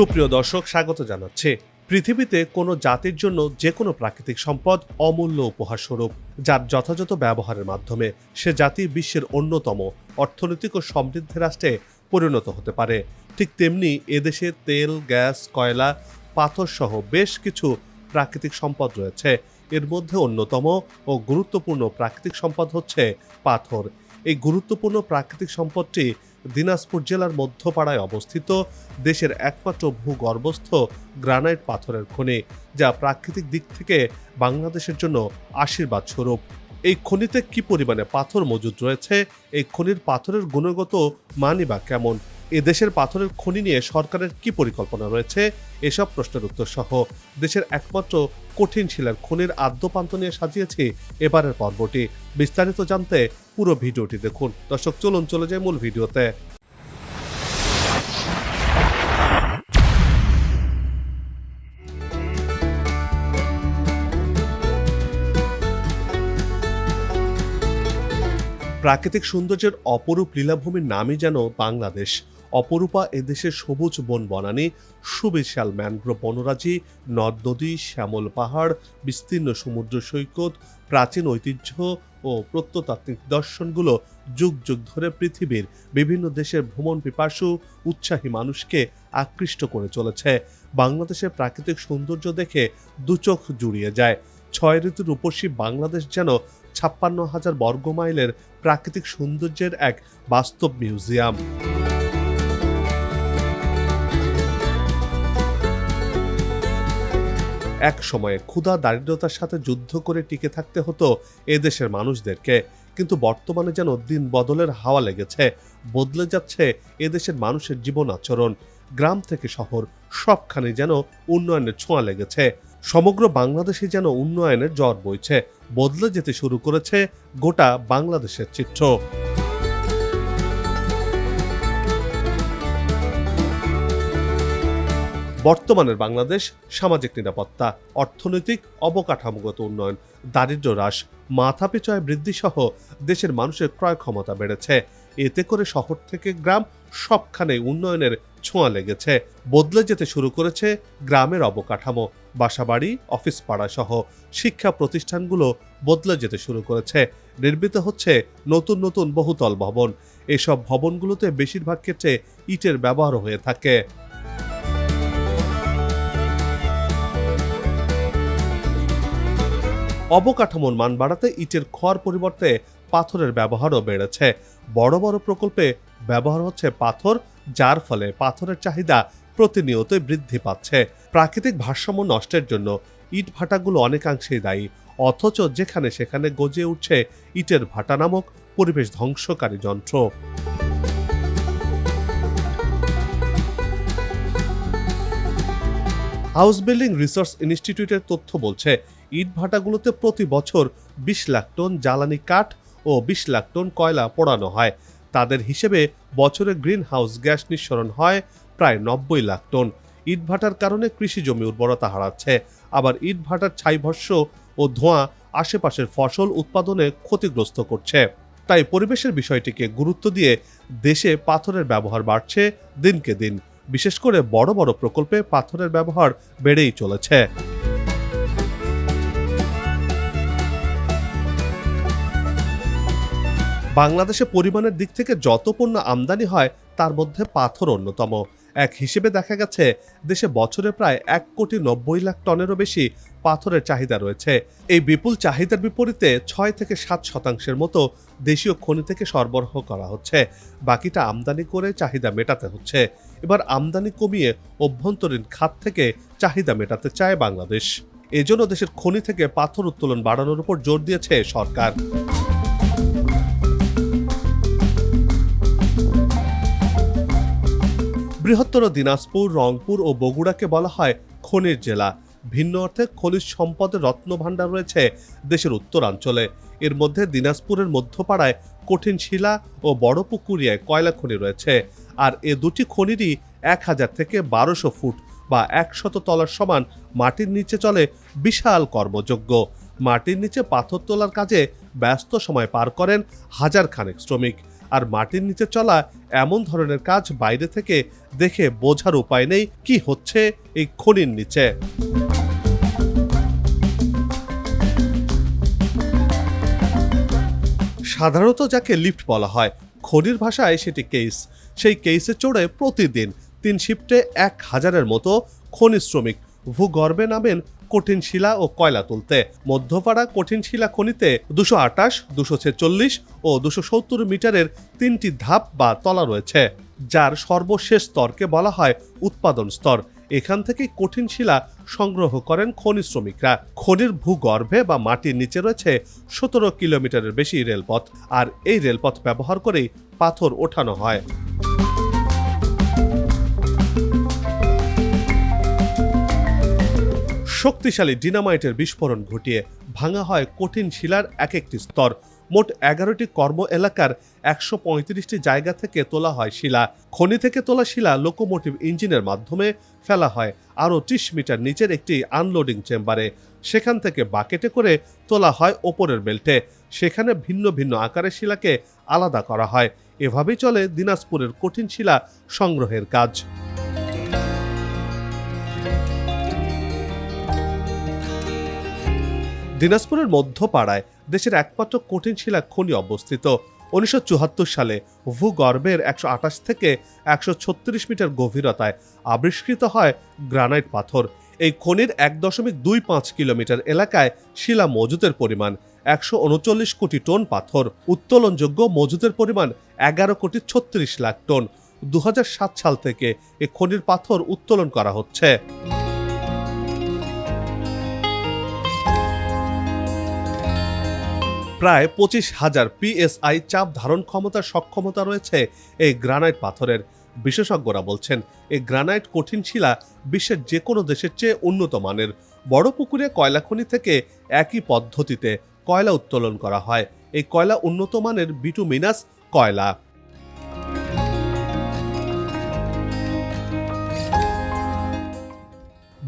সুপ্রিয় দর্শক, স্বাগত জানাচ্ছে। পৃথিবীতে কোনো জাতির জন্য যে কোনো প্রাকৃতিক সম্পদ অমূল্য উপহার স্বরূপ, যার যথাযথ ব্যবহারের মাধ্যমে সে জাতি বিশ্বের অন্যতম অর্থনৈতিক ও সমৃদ্ধ রাষ্ট্রে পরিণত হতে পারে। ঠিক তেমনি এদেশে তেল, গ্যাস, কয়লা পাথর সহ বেশ কিছু প্রাকৃতিক সম্পদ রয়েছে। এর মধ্যে অন্যতম ও গুরুত্বপূর্ণ প্রাকৃতিক সম্পদ হচ্ছে পাথর। এই গুরুত্বপূর্ণ প্রাকৃতিক সম্পদটি দিনাজপুর জেলার মধ্যপাড়ায় অবস্থিত দেশের একমাত্র ভূগর্ভস্থ গ্রানাইট পাথরের খনি, যা প্রাকৃতিক দিক থেকে বাংলাদেশের জন্য আশীর্বাদ স্বরূপ। এই খনিতে কি পরিমাণে পাথর মজুদ রয়েছে? এই খনির পাথরের গুণগত মানই বা কেমন? এ দেশের পাথরের খনি নিয়ে সরকারের কি পরিকল্পনা রয়েছে? এসব প্রশ্নের উত্তর সহ দেশের একমাত্র কঠিন শিলার খনির আদ্যপান্ত নিয়ে সাজিয়েছি এবারের পর্বটি। বিস্তারিত জানতে পুরো ভিডিওটি দেখুন। দর্শক, চলুন চলে যায় মূল ভিডিওতে। প্রাকৃতিক সৌন্দর্যের অপরূপ লীলাভূমির নামই যেন বাংলাদেশ। অপরূপা এদেশের সবুজ বন বনানী, সুবিশাল ম্যানগ্রোভ বনরাজি, নদ নদী, শ্যামল পাহাড়, বিস্তীর্ণ সমুদ্র সৈকত, প্রাচীন ঐতিহ্য ও প্রত্নতাত্ত্বিক দর্শনগুলো যুগ যুগ ধরে পৃথিবীর বিভিন্ন দেশের ভ্রমণ পিপাসু, উৎসাহী মানুষকে আকৃষ্ট করে চলেছে। বাংলাদেশের প্রাকৃতিক সৌন্দর্য দেখে দুচোখ জুড়িয়ে যায়। ছয় ঋতুর রূপসী বাংলাদেশ যেন ছাপ্পান্ন হাজার বর্গমাইলের প্রাকৃতিক সৌন্দর্যের এক বাস্তব মিউজিয়াম। এক সময়ে ক্ষুধা, দারিদ্রতার সাথে যুদ্ধ করে টিকে থাকতে হতো এদেশের মানুষদেরকে। কিন্তু বর্তমানে যেন দিন বদলের হাওয়া লেগেছে, বদলে যাচ্ছে এদেশের মানুষের জীবন আচরণ। গ্রাম থেকে শহর সবখানে যেন উন্নয়নের ছোঁয়া লেগেছে। সমগ্র বাংলাদেশে যেন উন্নয়নের জ্বর বইছে। বদলে যেতে শুরু করেছে গোটা বাংলাদেশের চিত্র। বর্তমানের বাংলাদেশ, সামাজিক নিরাপত্তা, অর্থনৈতিক অবকাঠামোগত উন্নয়ন, দারিদ্র হ্রাস মাথাপিছয় বৃদ্ধি সহ দেশের মানুষের ক্রয় ক্ষমতা বেড়েছে। এতে করে শহর থেকে গ্রাম সবখানে উন্নয়নের ছোঁয়া লেগেছে। বদলে যেতে শুরু করেছে গ্রামের অবকাঠামো। বাসাবাড়ি অফিস পাড়া সহ শিক্ষা প্রতিষ্ঠানগুলো বদলে যেতে শুরু করেছে। নির্মিত হচ্ছে নতুন নতুন বহুতল ভবন। এসব ভবনগুলোতে বেশিরভাগ ক্ষেত্রে ইটের ব্যবহার হয়ে থাকে। অবকাঠামোর মান বাড়াতে ইটের খোয়ার পরিবর্তে পাথরের ব্যবহারও বেড়েছে। বড় বড় প্রকল্পে ব্যবহার হচ্ছে পাথর, যার ফলে পাথরের চাহিদা প্রতিনিয়তই বৃদ্ধি পাচ্ছে। প্রাকৃতিক ভারসাম্য নষ্টের জন্য ইট ভাটাগুলো অনেকাংশেই দায়ী। অথচ যেখানে সেখানে গজে উঠছে ইটের ভাটা নামক পরিবেশ ধ্বংসকারী যন্ত্র। হাউস বিল্ডিং রিসার্চ ইনস্টিটিউটের তথ্য বলছে, ইট ভাটাগুলোতে প্রতি বছর বিশ লাখ টন জ্বালানি কাঠ ও বিশ লাখ টন কয়লা পোড়ানো হয়। তাদের হিসেবে বছরে গ্রিন হাউস গ্যাস নিঃসরণ হয় প্রায় নব্বই লাখ টন। ইট ভাটার কারণে কৃষি জমি উর্বরতা হারাচ্ছে। আবার ইট ভাটার ছাইভস্য ও ধোঁয়া আশেপাশের ফসল উৎপাদনে ক্ষতিগ্রস্ত করছে। তাই পরিবেশের বিষয়টিকে গুরুত্ব দিয়ে দেশে পাথরের ব্যবহার বাড়ছে দিনকে দিন। বিশেষ করে বড় বড় প্রকল্পে পাথরের ব্যবহার বেড়েই চলেছে। বাংলাদেশে পরিমাণের দিক থেকে যত পণ্য আমদানি হয়, তার মধ্যে পাথর অন্যতম। এক হিসেবে দেখা গেছে, দেশে বছরে প্রায় এক কোটি নব্বই লাখ টনেরও বেশি পাথরের চাহিদা রয়েছে। এই বিপুল চাহিদার বিপরীতে ছয় থেকে সাত শতাংশের মতো দেশীয় খনি থেকে সরবরাহ করা হচ্ছে। বাকিটা আমদানি করে চাহিদা মেটাতে হচ্ছে। এবার আমদানি কমিয়ে অভ্যন্তরীণ খাত থেকে চাহিদা মেটাতে চায় বাংলাদেশ। এজন্য দেশের খনি থেকে পাথর উত্তোলন বাড়ানোর উপর জোর দিয়েছে সরকার। বৃহত্তর দিনাজপুর, রংপুর ও বগুড়াকে বলা হয় খনির জেলা। ভিন্ন অর্থে খনিজ সম্পদের রত্নভাণ্ডার রয়েছে দেশের উত্তরাঞ্চলে। এর মধ্যে দিনাজপুরের মধ্যপাড়ায় কঠিন শিলা ও বড় পুকুরিয়ায় কয়লা খনি রয়েছে। আর এ দুটি খনিরই এক হাজার থেকে বারোশো ফুট বা একশত তলার সমান মাটির নিচে চলে বিশাল কর্মযোগ্য মাটির নিচে পাথর তোলার কাজে ব্যস্ত সময় পার করেন হাজার খানেক শ্রমিক। আর মাটির নিচে চলা এমন ধরনের কাজ বাইরে থেকে দেখে বোঝার উপায় নেই কি হচ্ছে এই খনির নিচে। সাধারণত যাকে লিফট বলা হয়, খনির ভাষায় সেটি কেস সেই কেসে চড়ে প্রতিদিন তিন শিফটে এক হাজারের মতো খনি শ্রমিক ভূগর্ভে নামেন কঠিন শিলা ও কয়লা তুলতে। মধ্যপাড়া কঠিন শিলা খনিতে দুশো আটাশ দুশো ছেচল্লিশ ও দুশো সত্তর মিটারের তিনটি ধাপ বা তলা রয়েছে, যার সর্বশেষ স্তরকে বলা হয় উৎপাদন স্তর। এখান থেকে কঠিন শিলা সংগ্রহ করেন খনি শ্রমিকরা। খনির ভূগর্ভে বা মাটির নিচে রয়েছে সতেরো কিলোমিটারের বেশি রেলপথ, আর এই রেলপথ ব্যবহার করেই পাথর ওঠানো হয়। শক্তিশালী ডিনামাইটের বিস্ফোরণ ঘটিয়ে ভাঙা হয় কঠিন শিলার এক একটি স্তর। মোট এগারোটি কর্ম এলাকার একশো পঁয়ত্রিশটি জায়গা থেকে তোলা হয় শিলা। খনি থেকে তোলা শিলা লোকোমোটিভ ইঞ্জিনের মাধ্যমে ফেলা হয়। আরও ত্রিশ মিটার নিচের একটি আনলোডিং চেম্বারে। সেখান থেকে বাকেটে করে তোলা হয় ওপরের বেল্টে। সেখানে ভিন্ন ভিন্ন আকারের শিলাকে আলাদা করা হয়। এভাবেই চলে দিনাজপুরের কঠিন শিলা সংগ্রহের কাজ। দিনাজপুরের মধ্যপাড়ায় দেশের একমাত্র কঠিন শিলা খনি অবস্থিত। উনিশশো চুয়াত্তর সালে ভূগর্ভের একশো আঠাশ থেকে একশো ছত্রিশ মিটার গভীরতায় আবিষ্কৃত হয় গ্রানাইট পাথর। এই খনির এক দশমিক দুই পাঁচ কিলোমিটার এলাকায় শিলা মজুদের পরিমাণ একশো উনচল্লিশ কোটি টন পাথর, উত্তোলনযোগ্য মজুদের পরিমাণ এগারো কোটি ছত্রিশ লাখ টন। দু হাজার সাত সাল থেকে এ খনির পাথর উত্তোলন করা হচ্ছে। প্রায় পঁচিশ হাজার পিএসআই চাপ ধারণ ক্ষমতার সক্ষমতা রয়েছে এই গ্রানাইট পাথরের। বিশেষজ্ঞরা বলছেন, এই গ্রানাইট কঠিন শিলা বিশ্বের যে কোনো দেশের চেয়ে উন্নত মানের। বড় পুকুরে কয়লা খনি থেকে একই পদ্ধতিতে কয়লা উত্তোলন করা হয়। এই কয়লা উন্নত মানের বিটুমিনাস কয়লা।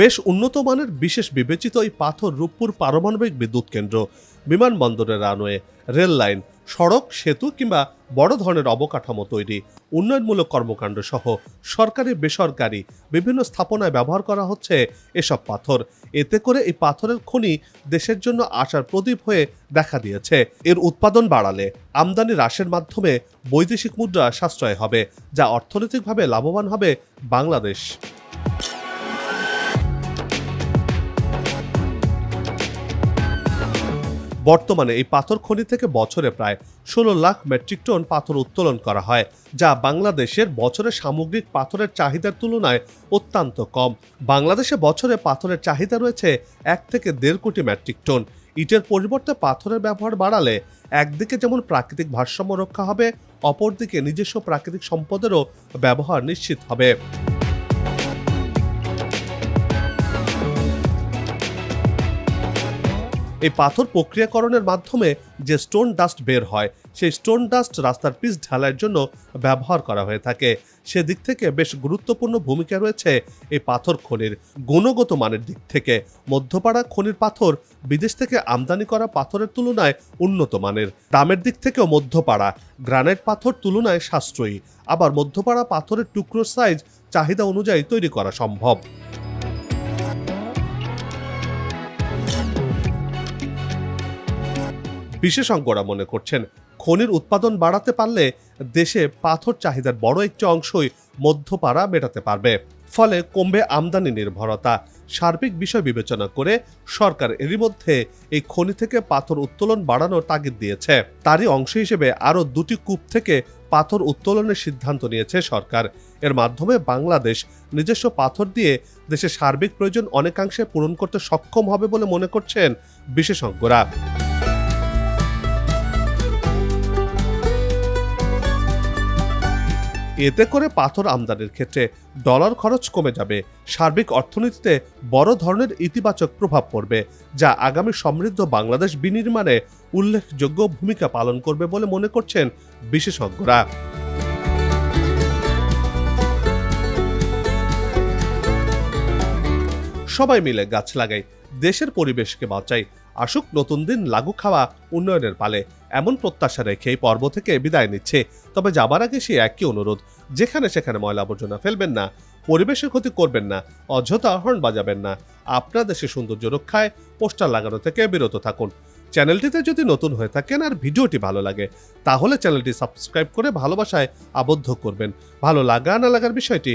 বেশ উন্নত মানের বিশেষ বিবেচিত এই পাথর রূপপুর পারমাণবিক বিদ্যুৎ কেন্দ্র, বিমানবন্দরের রানওয়ে, রেল লাইন, সড়ক, সেতু কিংবা বড় ধরনের অবকাঠামো তৈরি, উন্নয়নমূলক কর্মকাণ্ড সহ সরকারি, বেসরকারি বিভিন্ন স্থাপনায় ব্যবহার করা হচ্ছে এসব পাথর। এতে করে এই পাথরের খনি দেশের জন্য আশার প্রদীপ হয়ে দেখা দিয়েছে। এর উৎপাদন বাড়ালে আমদানি হ্রাসের মাধ্যমে বৈদেশিক মুদ্রা সাশ্রয় হবে, যা অর্থনৈতিকভাবে লাভবান হবে বাংলাদেশ। বর্তমানে এই পাথর খনি থেকে বছরে প্রায় ষোলো লাখ মেট্রিক টন পাথর উত্তোলন করা হয়, যা বাংলাদেশের বছরে সামগ্রিক পাথরের চাহিদার তুলনায় অত্যন্ত কম। বাংলাদেশে বছরে পাথরের চাহিদা রয়েছে এক থেকে দেড় কোটি মেট্রিক টন। ইটের পরিবর্তে পাথরের ব্যবহার বাড়ালে একদিকে যেমন প্রাকৃতিক ভারসাম্য রক্ষা হবে, অপরদিকে নিজস্ব প্রাকৃতিক সম্পদেরও ব্যবহার নিশ্চিত হবে। এই পাথর প্রক্রিয়াকরণের মাধ্যমে যে স্টোন ডাস্ট বের হয়, সেই স্টোন ডাস্ট রাস্তার পিচ ঢালাইয়ের জন্য ব্যবহার করা হয়ে থাকে। সেদিক থেকে বেশ গুরুত্বপূর্ণ ভূমিকা রয়েছে এই পাথর খনির গুণগত মানের দিক থেকে। মধ্যপাড়া খনির পাথর বিদেশ থেকে আমদানি করা পাথরের তুলনায় উন্নত মানের। দামের দিক থেকেও মধ্যপাড়া। গ্রানাইট পাথর তুলনায় সাশ্রয়ী। আবার মধ্যপাড়া পাথরের টুকরোর সাইজ চাহিদা অনুযায়ী তৈরি করা সম্ভব। বিশেষজ্ঞরা মনে করছেন। খনির উৎপাদন বাড়াতে পারলে দেশে পাথর চাহিদার বড় একটি অংশই মধ্যপাড়া মেটাতে পারবে। ফলে কমবে আমদানি নির্ভরতা। সার্বিক বিষয় বিবেচনা করে সরকার এরই মধ্যে এই খনি থেকে পাথর উত্তোলন বাড়ানোর তাগিদ দিয়েছে। তারই অংশ হিসেবে আরও দুটি কূপ থেকে পাথর উত্তোলনের সিদ্ধান্ত নিয়েছে সরকার। এর মাধ্যমে বাংলাদেশ নিজস্ব পাথর দিয়ে দেশের সার্বিক প্রয়োজন অনেকাংশে পূরণ করতে সক্ষম হবে বলে মনে করছেন বিশেষজ্ঞরা। এতে করে পাথর আমদানির ক্ষেত্রে ডলার খরচ কমে যাবে। সার্বিক অর্থনীতিতে বড় ধরনের ইতিবাচক প্রভাব পড়বে, যা আগামী সমৃদ্ধ বাংলাদেশ বিনির্মাণে উল্লেখযোগ্য ভূমিকা পালন করবে বলে মনে করছেন বিশেষজ্ঞরা। সবাই মিলে গাছ লাগাই, দেশের পরিবেশকে বাঁচাই আসুক, নতুন দিন লাগু খাওয়া উন্নয়নের পালে। এমন প্রত্যাশা রেখে এই পর্ব থেকে বিদায় নিচ্ছে। তবে যাবার আগে সে একই অনুরোধ, যেখানে সেখানে ময়লা আবর্জনা ফেলবেন না, পরিবেশের ক্ষতি করবেন না, অযথা হর্ন বাজাবেন না। আপনার দেশের সৌন্দর্য রক্ষায় পোস্টার লাগানো থেকে বিরত থাকুন। চ্যানেলটিতে যদি নতুন হয়ে থাকেন আর ভিডিওটি ভালো লাগে, তাহলে চ্যানেলটি সাবস্ক্রাইব করে ভালোবাসায় আবদ্ধ করবেন। ভালো লাগা না লাগার বিষয়টি